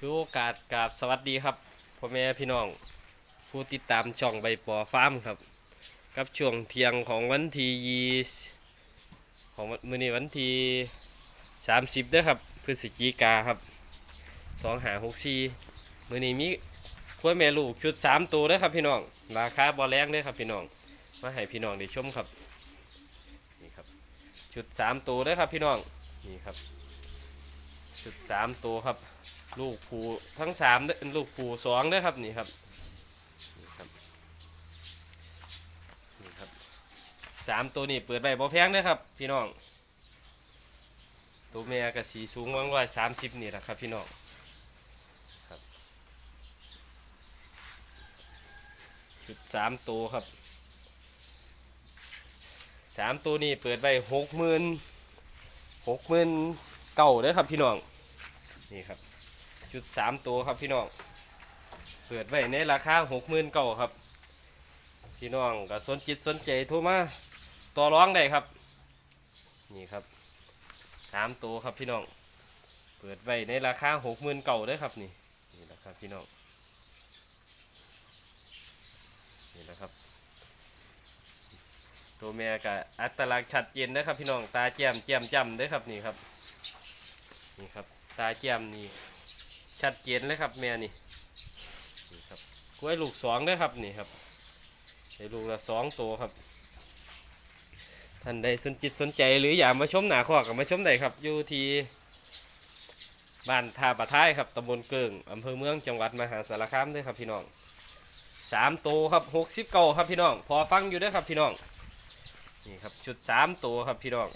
คือโอกาสกราบสวัสดีครับพ่อแม่พี่น้อง ผู้ติดตามช่องใบปอฟาร์มครับกับช่วงเที่ยงของวันที่ยีของมื้อนี้วันที่30เด้อครับพฤศจิกาครับ2564มื้อนี้มีขั้วแม่ลูกชุด3ตัวด้อครับพี่น้อง ราคาบ่แรงด้อครับพี่น้อง มาให้พี่น้องได้ชมครับนี่ครับชุด3ตัวด้อครับพี่น้องนี่ครับ ชุด3ตัวครับ ลูกผูทั้งสามเลูกผูสองเด้อครับนี่ครับนี่ครับนี่ครับสามตัวนี้เปิดใบบ่แพงเด้อครับ พี่น้อง ตัวแม่กับสีสูงวังร้อยสามสิบนี่แหละครับพี่น้องครับชุดสามตัวครับสามตัวนี้เปิดใบหกหมื่นหกหมื่น เก่าเด้อครับพี่น้อง นี่ครับ จุดสามตัวครับพี่น้อง เปิดไว้ในราคาหกหมื่นเก้าครับ พี่น้องก็สนจิตสนใจโทรมาต่อร้องได้ครับ นี่ครับสามตัวครับพี่น้อง เปิดไว้ในราคาหกหมื่นเก้าได้อครับนี่ นี่แหละครับพี่น้อง นี่แหละครับตัวแม่กับอัตลักษณ์ชัดเจนนะครับพี่น้องตาแจ่มแจ่มจำได้ครับนี่ครับ นี่ครับ ตาแจ่มนี่ชัดเจนเลยครับแม่นี่นี่ครับกล้วยลูกสองเด้วยครับนี่ครับได้ลูกละสองตัวครับท่านใดสนจิตสนใจหรืออยากมาชมหนาคอกับมาชมได้ครับ อยู่ที่บ้านท่าปะท้ายครับตำบลเกิงอำเภอเมืองจังหวัดมหาสารคามเด้วยครับพี่น้องสามตัวครับหกสิบเก้าครับพี่น้อง พอฟังอยู่ด้วยครับพี่น้องนี่ครับชุดสามตัวครับพี่น้อง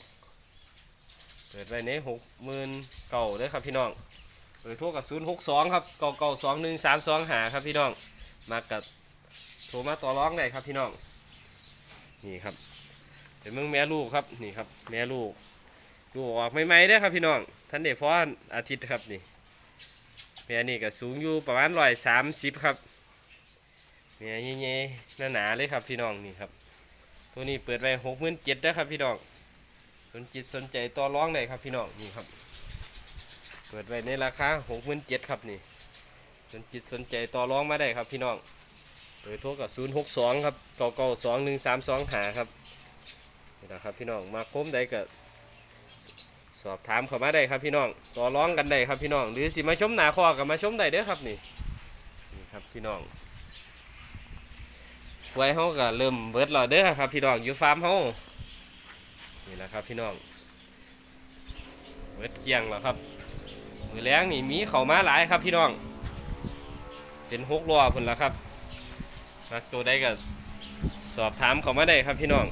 เปิดไว้ในหกหมื่นเก้าเด้ครับพี่น้องเบอร์โทรกับ0 6 2ครับเก้าเก้าสองหนึ่งสามสองหาครับพี่น้องมากับโทรมาต่อร้องได้ครับพี่น้องนี่ครับเป็นเมืองแม่ลูกครับนี่ครับ แม่ลูกลูกออกใหม่ๆได้ครับพี่น้องท่านเด็กพ่ออาทิตย์ครับนี่แม่นี่ก็สูงอยู่ประมาณร้อยสามสิบครับแม่เงี้ยๆหนาๆเลยครับพี่น้องนี่ครับ ตัวนี้เปิดไว้หกหมื่นเจ็ดได้ครับพี่น้อง สนจิตสนใจต่อร้องได้ครับพี่น้องนี่ครับ เปิดไว้ในราคาหกหมื่นเจ็ดครับนี่ สนจิตสนใจต่อร้องมาได้ครับพี่น้องเปิดโทรกับศูนย์หกสองครับเก้าเก้าสองหนึ่งสามสองหาครับนี่นะครับพี่น้องมาคมได้ก็สอบถามเข้ามาได้ครับพี่น้องต่อร้องกันได้ครับพี่น้องหรือสิมาชมหนาคอกับมาชมได้เด้อครับนี่นี่ครับพี่น้องไว้เขาก็เริ่มเบิดแล้วเด้อครับพี่น้องอยู่ฟาร์มเขา แหละครับพี่น้องเบิดเกียงแล้วครับ มือแรงนี่มีเข่ามาหลายครับพี่น้อง เป็นหกล้อพุ่นละครับมักตัวใดก็สอบถามเขามาได้ครับพี่น้อง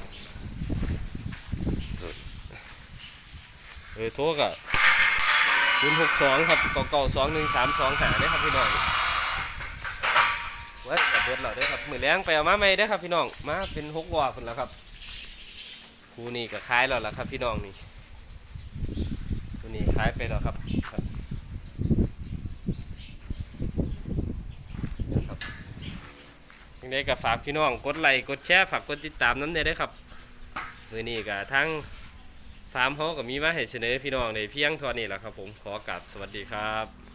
เออโทรก็ศูนย์หกสองครับเก้าเก้าสองหนึ่งสามสองหาเนี่ยครับพี่น้องไว้กับเบิดเราได้ครับมือแรงไปเอามาใหม่เด้ครับพี่น้อง มาเป็นหกล้อพุ่นละครับ คูนี่ก็คล้ายแล้วล่ะครับพี่น้องนี่ตัวนี้คล้ายไปแล้วครับครับยังไงก็ฝากพี่น้องกดไลค์กดแชร์ฝากกดติดตามน้ำได้เด้ครับมือนี้ก็ทั้งฟาร์มเขาก็มีมาให้เสนอพี่น้องในเพียงเท่านี้แหละครับผมขอกราบสวัสดีครับ